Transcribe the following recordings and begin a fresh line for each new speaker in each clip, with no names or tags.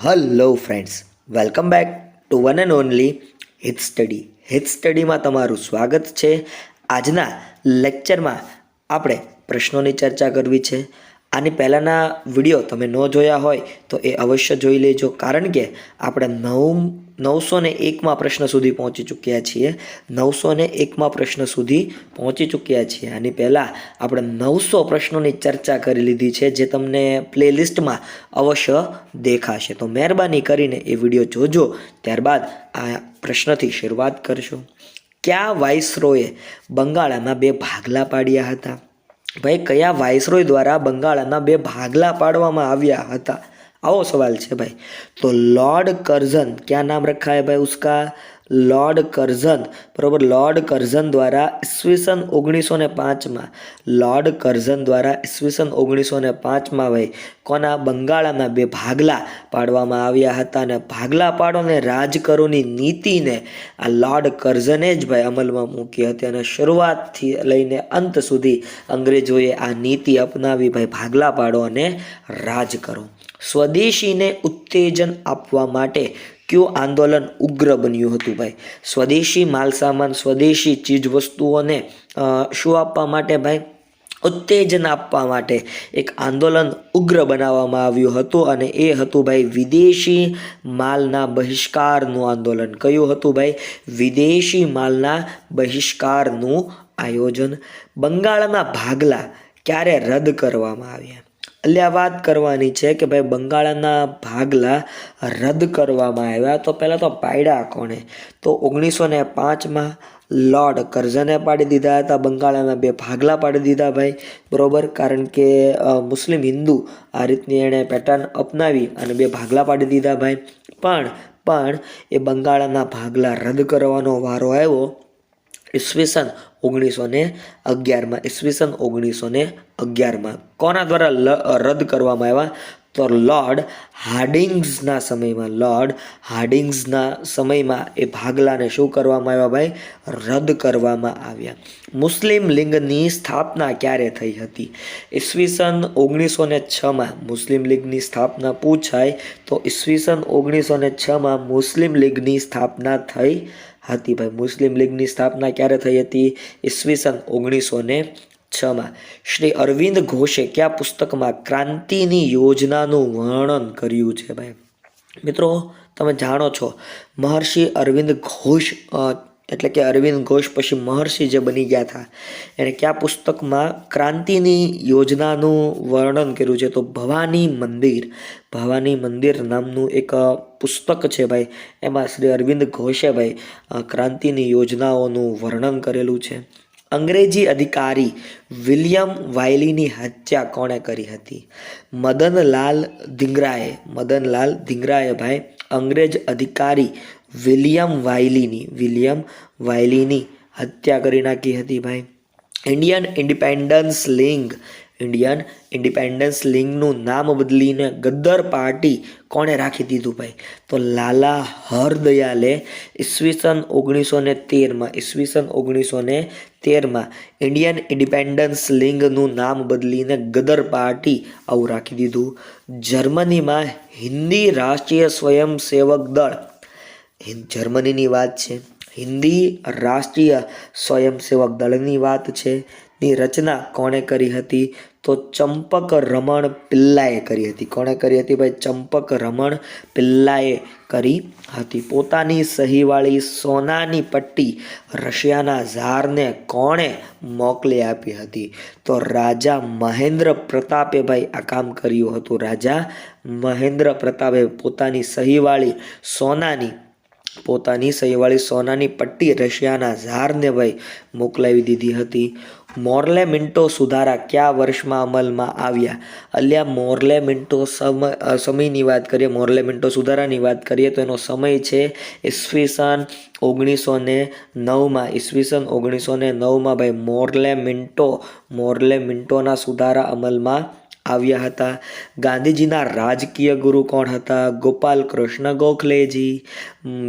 Hello friends welcome back to one and only hit study hit સ્ટડીમાં તમારું સ્વાગત છે. આજના લેક્ચરમાં આપણે પ્રશ્નોની ચર્ચા કરવી છે. આની પહેલાંના વીડિયો તમે ન જોયા હોય તો એ અવશ્ય જોઈ લેજો. કારણ કે આપણે નવ, નવસો ને એકમાં પ્રશ્ન સુધી પહોંચી ચૂક્યા છીએ. નવસો ને એકમાં પ્રશ્ન સુધી પહોંચી ચૂક્યા છીએ. આની પહેલાં આપણે નવસો પ્રશ્નોની ચર્ચા કરી લીધી છે, જે તમને પ્લેલિસ્ટમાં અવશ્ય દેખાશે. તો મહેરબાની કરીને એ વીડિયો જોજો. ત્યારબાદ આ પ્રશ્નથી શરૂઆત કરશું. કયા વાઇસરોએ બંગાળામાં બે ભાગલા પાડ્યા હતા? ભાઈ, કયા વાઇસરોય દ્વારા બંગાળના બે ભાગલા પાડવામાં આવ્યા હતા? આવો સવાલ છે ભાઈ. તો લોર્ડ કરઝન, ક્યાં નામ રખાય ભાઈ ઉસકા? લોર્ડ કર્ઝન, બરાબર? લોર્ડ કર્ઝન દ્વારા ઈસવીસન ઓગણીસો ને પાંચમાં, લોર્ડ કર્ઝન દ્વારા ઈસવીસન ઓગણીસો ને પાંચમાં ભાઈ કોના બંગાળાના બે ભાગલા પાડવામાં આવ્યા હતા અને ભાગલા પાડો અને રાજ કરોની નીતિને આ લોર્ડ કર્ઝને જ ભાઈ અમલમાં મૂકી હતી અને શરૂઆતથી લઈને અંત સુધી અંગ્રેજોએ આ નીતિ અપનાવી ભાઈ ભાગલા પાડો અને રાજ કરો. સ્વદેશીને ઉત્તેજન આપવા માટે કયું આંદોલન ઉગ્ર બન્યું હતું ભાઈ? સ્વદેશી માલસામાન, સ્વદેશી ચીજ વસ્તુઓને શું આપવા માટે ભાઈ? ઉત્તેજન આપવા માટે એક આંદોલન ઉગ્ર બનાવવામાં આવ્યું હતું અને એ હતું ભાઈ વિદેશી માલના બહિષ્કારનું આંદોલન. કયું હતું ભાઈ? વિદેશી માલના બહિષ્કારનું આયોજન. બંગાળના ભાગલા ક્યારે રદ કરવામાં આવ્યા? એટલે આ વાત કરવાની છે કે ભાઈ બંગાળના ભાગલા રદ કરવામાં આવ્યા. તો પહેલાં તો પાડ્યા કોણે? તો ઓગણીસો ને પાંચમાં લોર્ડ કરઝને પાડી દીધા હતા. બંગાળના બે ભાગલા પાડી દીધા ભાઈ. બરોબર? કારણ કે મુસ્લિમ હિન્દુ આ રીતની એણે પેટર્ન અપનાવી અને બે ભાગલા પાડી દીધા ભાઈ. પણ પણ એ બંગાળના ભાગલા રદ કરવાનો વારો આવ્યો. ઈસવીસન ઓગણીસો ને અગિયારમાં ઈસવીસન ઓગણીસો ને અગિયારમાં. કોના દ્વારા રદ કરવામાં આવ્યા? તો લોર્ડ હાર્ડિંગ્સના સમયમાં, લોર્ડ હાર્ડિંગ્સના સમયમાં એ ભાગલાને શું કરવામાં આવ્યા ભાઈ? રદ કરવામાં આવ્યા. મુસ્લિમ લિંગની સ્થાપના ક્યારે થઈ હતી? ઈસવીસન ઓગણીસો ને છમાં મુસ્લિમ લીગની સ્થાપના પૂછાય તો ઈસવીસન ઓગણીસો ને છમાં મુસ્લિમ લીગની સ્થાપના થઈ હતી ભાઈ. મુસ્લિમ લીગની સ્થાપના ક્યારે થઈ હતી? ઈસવીસન ઓગણીસો ને છમાં શ્રી અરવિંદ ઘોષે કયા પુસ્તકમાં ક્રાંતિની યોજનાનું વર્ણન કર્યું છે ભાઈ? મિત્રો, તમે જાણો છો, મહર્ષિ અરવિંદ ઘોષ એટલે કે અરવિંદ ઘોષ પછી મહર્ષિ જે બની ગયા હતા એણે કયા પુસ્તકમાં ક્રાંતિની યોજનાનું વર્ણન કર્યું છે? તો ભવાની મંદિર ભવાની મંદિર નામનું એક પુસ્તક છે ભાઈ. એમાં શ્રી અરવિંદ ઘોષે ભાઈ ક્રાંતિની યોજનાઓનું વર્ણન કરેલું છે. અંગ્રેજી અધિકારી વિલિયમ વાયલીની હત્યા કોણે કરી હતી? મદનલાલ ધીંગરાએ મદનલાલ ધીંગરાએ ભાઈ, અંગ્રેજ અધિકારી વિલિયમ વાયલીની વિલિયમ વાયલીની હત્યા કરી નાખી હતી ભાઈ. Indian Independence League Indian Independence લિંગનું નામ બદલીને ગદ્દર પાર્ટી કોણે રાખી દીધું ભાઈ? તો લાલા હરદયાલે ઈસવીસન ઓગણીસો ને તેરમાં, ઈસવીસન ઓગણીસો ને તેરમાં ઇન્ડિયન ઇન્ડિપેન્ડન્સ લિંગનું નામ બદલીને ગદર પાર્ટી આવું રાખી દીધું. જર્મનીમાં હિન્દી રાષ્ટ્રીય સ્વયંસેવક દળ. જર્મનીની વાત છે. હિન્દી રાષ્ટ્રીય સ્વયંસેવક દળની વાત છે. ની રચના કોણે કરી હતી? તો ચંપક રમણ પિલ્લાએ કરી હતી. કોણે કરી હતી ભાઈ? ચંપક રમણ પિલ્લાએ કરી હતી. પોતાની સહીવાળી સોનાની પટ્ટી રશિયાના ઝારને કોણે મોકલી આપી હતી? તો રાજા મહેન્દ્ર પ્રતાપે ભાઈ આ કામ કર્યું હતું. રાજા મહેન્દ્ર પ્રતાપે પોતાની સહીવાળી સોનાની, પોતાની સહીવાળી સોનાની પટ્ટી રશિયાના ઝારને ભાઈ મોકલાવી દીધી હતી. મોર્લે મિન્ટો સુધારા કયા વર્ષમાં અમલમાં આવ્યા? અલ્યા, મોર્લે મિન્ટો સમય સમયની વાત કરીએ, મોર્લે મિન્ટો સુધારાની વાત કરીએ તો એનો સમય છે ઈસવીસન ઓગણીસો ને નવમાં. ઈસવીસન ઓગણીસો ને નવમાં ભાઈ, મોર્લે મિન્ટો, મોર્લે મિન્ટોના સુધારા અમલમાં આવ્યા હતા. ગાંધીજીના રાજકીય ગુરુ કોણ હતા? ગોપાલ કૃષ્ણ ગોખલેજી.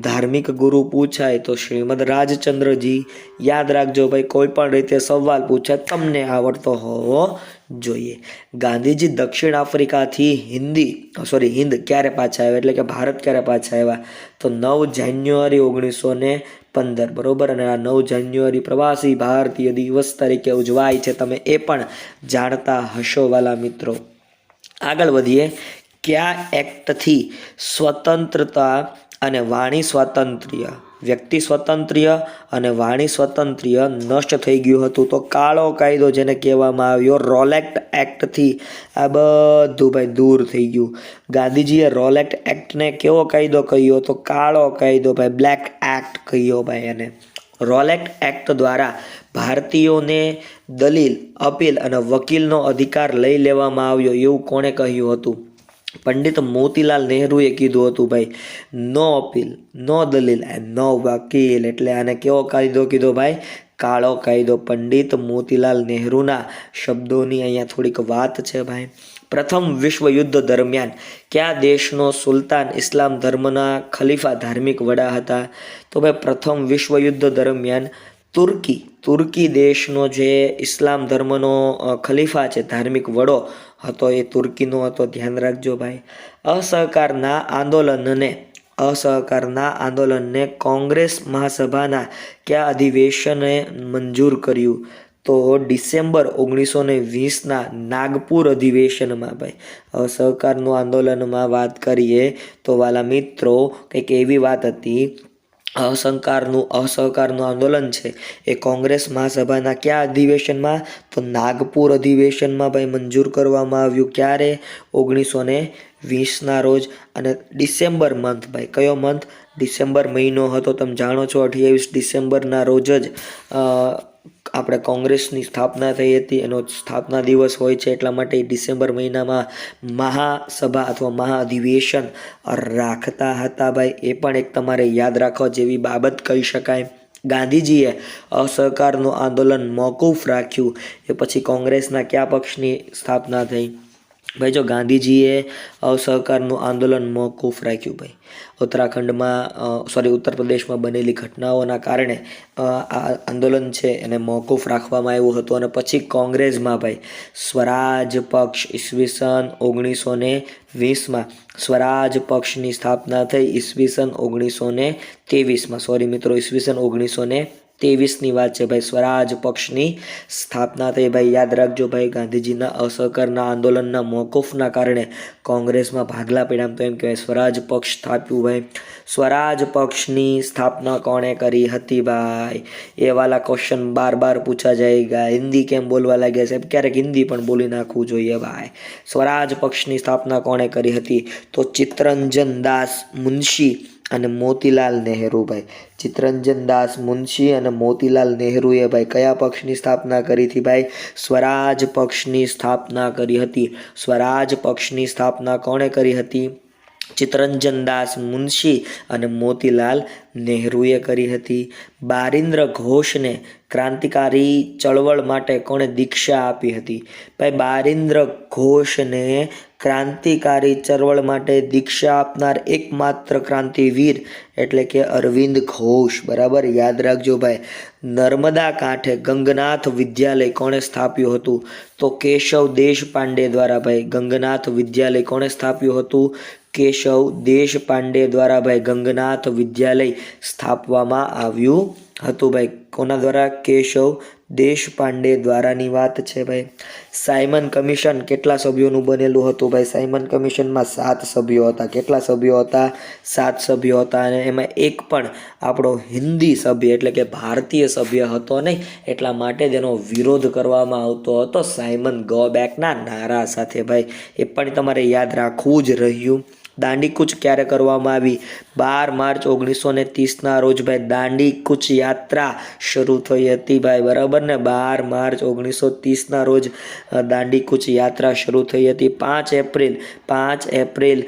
ધાર્મિક ગુરુ પૂછાય તો શ્રીમદ રાજચંદ્રજી. યાદ રાખજો ભાઈ કોઈ પણ રીતે સવાલ પૂછાય તમને આવડતો હોવો જોઈએ. ગાંધીજી દક્ષિણ આફ્રિકાથી હિન્દી સોરી હિન્દ ક્યારે પાછા આવ્યા? એટલે કે ભારત ક્યારે પાછા આવ્યા? તો નવ જાન્યુઆરી ઓગણીસો ને પંદર, બરોબર? અને આ નવ જાન્યુઆરી પ્રવાસી ભારતીય દિવસ તરીકે ઉજવાય છે. તમે એ પણ જાણતા હશો વાલા મિત્રો. આગળ વધીએ. કયા એક્ટથી સ્વતંત્રતા અને વાણી સ્વાતંત્ર્ય? વ્યક્તિ સ્વતંત્ર્ય અને વાણી સ્વતંત્ર્ય નષ્ટ થઈ ગયું હતું. તો કાળો કાયદો જેને કહેવામાં આવ્યો, રોલેક્ટ એક્ટથી આ બધું ભાઈ દૂર થઈ ગયું. ગાંધીજીએ રોલેક્ટ એક્ટને કેવો કાયદો કહ્યો? તો કાળો કાયદો ભાઈ, બ્લેક એક્ટ કહ્યો ભાઈ એને. રોલેક્ટ એક્ટ દ્વારા ભારતીયોને દલીલ, અપીલ અને વકીલનો અધિકાર લઈ લેવામાં આવ્યો એવું કોણે કહ્યું હતું? પંડિત મોતીલાલ નહેરુએ કીધું હતું, ભાઈ, નો અપીલ, નો દલીલ એન્ડ નો વકીલ. એટલે આને કેવો કાયદો કીધો, ભાઈ, કાળો કાયદો. પંડિત મોતીલાલ નહેરુના શબ્દોની અહીંયા થોડીક વાત છે, ભાઈ. પ્રથમ વિશ્વ યુદ્ધ દરમિયાન કયા દેશનો સુલતાન ઇસ્લામ ધર્મના ખલીફા ધાર્મિક વડા હતા? તો, ભાઈ, પ્રથમ વિશ્વ યુદ્ધ દરમિયાન તુર્કી તુર્કી દેશનો જે ઇસ્લામ ધર્મનો ખલીફા છે, ધાર્મિક વડો, હતો એ તુર્કીનો હતો, ધ્યાન રાખજો ભાઈ. અસહકારના આંદોલનને અસહકારના આંદોલનને કોંગ્રેસ મહાસભાના કયા અધિવેશને મંજૂર કર્યું? તો ડિસેમ્બર ઓગણીસો ને વીસના નાગપુર અધિવેશનમાં ભાઈ. અસહકારનું આંદોલનમાં વાત કરીએ તો વાલા મિત્રો, કંઈક એવી વાત હતી અસહકારનું અસહકારનું આંદોલન છે. એ કોંગ્રેસ મહાસભાના કયા અધિવેશનમાં? તો નાગપુર અધિવેશનમાં ભાઈ મંજૂર કરવામાં આવ્યું. ક્યારે? ઓગણીસો ને વીસના રોજ અને ડિસેમ્બર મંથ ભાઈ. કયો મંથ ડિસેમ્બર મહિનો હતો. તમે જાણો છો અઠ્યાવીસ ડિસેમ્બરના રોજ જ આપણે કોંગ્રેસની સ્થાપના થઈ હતી, એનો સ્થાપના દિવસ હોય છે, એટલા માટે ડિસેમ્બર મહિનામાં મહાસભા અથવા મહા અધિવેશન રાખતા હતા ભાઈ. એ પણ એક તમારે યાદ રાખવા જેવી બાબત કહી શકાય. ગાંધીજીએ અસહકારનું આંદોલન મોકૂફ રાખ્યું, એ પછી કોંગ્રેસના કયા પક્ષની સ્થાપના થઈ? ભાઈ, જો ગાંધીજીએ અસહકારનું આંદોલન મોકૂફ રાખ્યું ભાઈ. ઉત્તરાખંડમાં સોરી ઉત્તર પ્રદેશમાં બનેલી ઘટનાઓના કારણે આ આંદોલન છે એને મોકૂફ રાખવામાં આવ્યું હતું અને પછી કોંગ્રેસમાં ભાઈ, સ્વરાજ પક્ષ ઈસવીસન ઓગણીસો ને વીસમાં, સ્વરાજ પક્ષની સ્થાપના થઈ ઈસવીસન ઓગણીસો ને ત્રેવીસમાં. સોરી મિત્રો, ઈસવીસન ઓગણીસો ને ત્રેવીસની વાત છે, ભાઈ, સ્વરાજ પક્ષની સ્થાપના થઈ. ભાઈ, યાદ રાખજો, ભાઈ, ગાંધીજીના અસહકારના આંદોલનના મોકૂફના કારણે કોંગ્રેસમાં ભાગલા પડ્યા. તો એમ કહેવાય, સ્વરાજ પક્ષ સ્થાપ્યું, ભાઈ. સ્વરાજ પક્ષની સ્થાપના કોણે કરી હતી, ભાઈ? એ વાલા ક્વેશ્ચન બાર બાર પૂછા જાયગા હિન્દી કેમ બોલવા લાગ્યા સાહેબ? ક્યારેક હિન્દી પણ બોલી નાખવું જોઈએ, ભાઈ. સ્વરાજ પક્ષની સ્થાપના કોણે કરી હતી? તો ચિત્તરંજન દાસ મુનશી અને મોતીલાલ નહેરુ ભાઈ. ચિત્તરંજન દાસ મુનશી અને મોતીલાલ નહેરુએ ભાઈ કયા પક્ષની સ્થાપના કરી હતી ભાઈ? સ્વરાજ પક્ષની સ્થાપના કરી હતી. સ્વરાજ પક્ષની સ્થાપના કોણે કરી હતી? ચિત્તરંજન દાસ મુનશી અને મોતીલાલ નહેરુએ કરી હતી. બારિન્દ્ર ઘોષને ક્રાંતિકારી ચળવળ માટે કોણે દીક્ષા આપી હતી? ભાઈ, બારિન્દ્ર ઘોષને ક્રાંતિકારી ચળવળ માટે દીક્ષા આપનાર એકમાત્ર ક્રાંતિવીર એટલે કે અરવિંદ ઘોષ. બરાબર? યાદ રાખજો ભાઈ, નર્મદા કાંઠે ગંગનાથ વિદ્યાલય કોણે સ્થાપ્યું હતું? તો કેશવ દેશપાંડે દ્વારા ભાઈ, ગંગનાથ વિદ્યાલય કોણે સ્થાપ્યું હતું? કેશવ દેશપાંડે દ્વારા ભાઈ ગંગનાથ વિદ્યાલય સ્થાપવામાં આવ્યું હતું. ભાઈ, કોના દ્વારા? કેશવ દેશપાંડે દ્વારાની વાત છે ભાઈ. સાયમન કમિશન કેટલા સભ્યોનું બનેલું હતું? ભાઈ, સાયમન કમિશનમાં સાત સભ્યો હતા. કેટલા સભ્યો હતા? સાત સભ્યો હતા અને એમાં એક પણ આપણો હિન્દી સભ્ય એટલે કે ભારતીય સભ્ય હતો નહીં, એટલા માટે તેનો વિરોધ કરવામાં આવતો હતો સાયમન ગો બેકના નારા સાથે. ભાઈ, એ પણ તમારે યાદ રાખવું જ રહ્યું. દાંડીકૂચ ક્યારે કરવામાં આવી? બાર માર્ચ ઓગણીસો ને ત્રીસના રોજ ભાઈ દાંડી કૂચ યાત્રા શરૂ થઈ હતી ભાઈ, બરાબર ને? બાર માર્ચ ઓગણીસો ત્રીસના રોજ દાંડી કૂચ યાત્રા શરૂ થઈ હતી. પાંચ એપ્રિલ પાંચ એપ્રિલ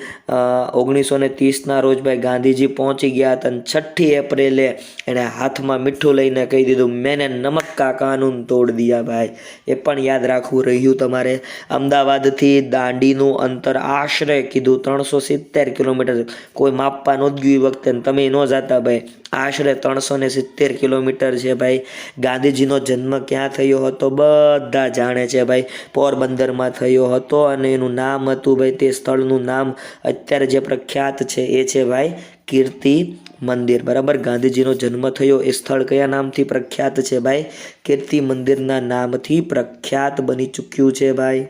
ઓગણીસો ને ત્રીસના રોજ ભાઈ ગાંધીજી પહોંચી ગયા હતા અને છઠ્ઠી એપ્રિલે એણે હાથમાં મીઠું લઈને કહી દીધું, મેને નમક કા કાનૂન તોડ દિયા ભાઈ. એ પણ યાદ રાખવું રહ્યું તમારે. અમદાવાદથી દાંડીનું અંતર આશરે કીધું, ત્રણસો સિત્તેર કિલોમીટર. કોઈ માપવાનું ગયું વખતે તમે તમે ન જાતા ભાઈ. આશરે ત્રણસો ને સિત્તેર કિલોમીટર છે ભાઈ. ગાંધીજીનો જન્મ ક્યાં થયો હતો બધા જાણે છે ભાઈ. પોરબંદરમાં થયો હતો અને એનું નામ હતું ભાઈ તે સ્થળનું નામ અત્યારે જે પ્રખ્યાત છે એ છે ભાઈ કીર્તિ મંદિર. બરાબર? ગાંધીજીનો જન્મ થયો એ સ્થળ કયા નામથી પ્રખ્યાત છે ભાઈ? કીર્તિ મંદિરના નામથી પ્રખ્યાત બની ચૂક્યું છે ભાઈ.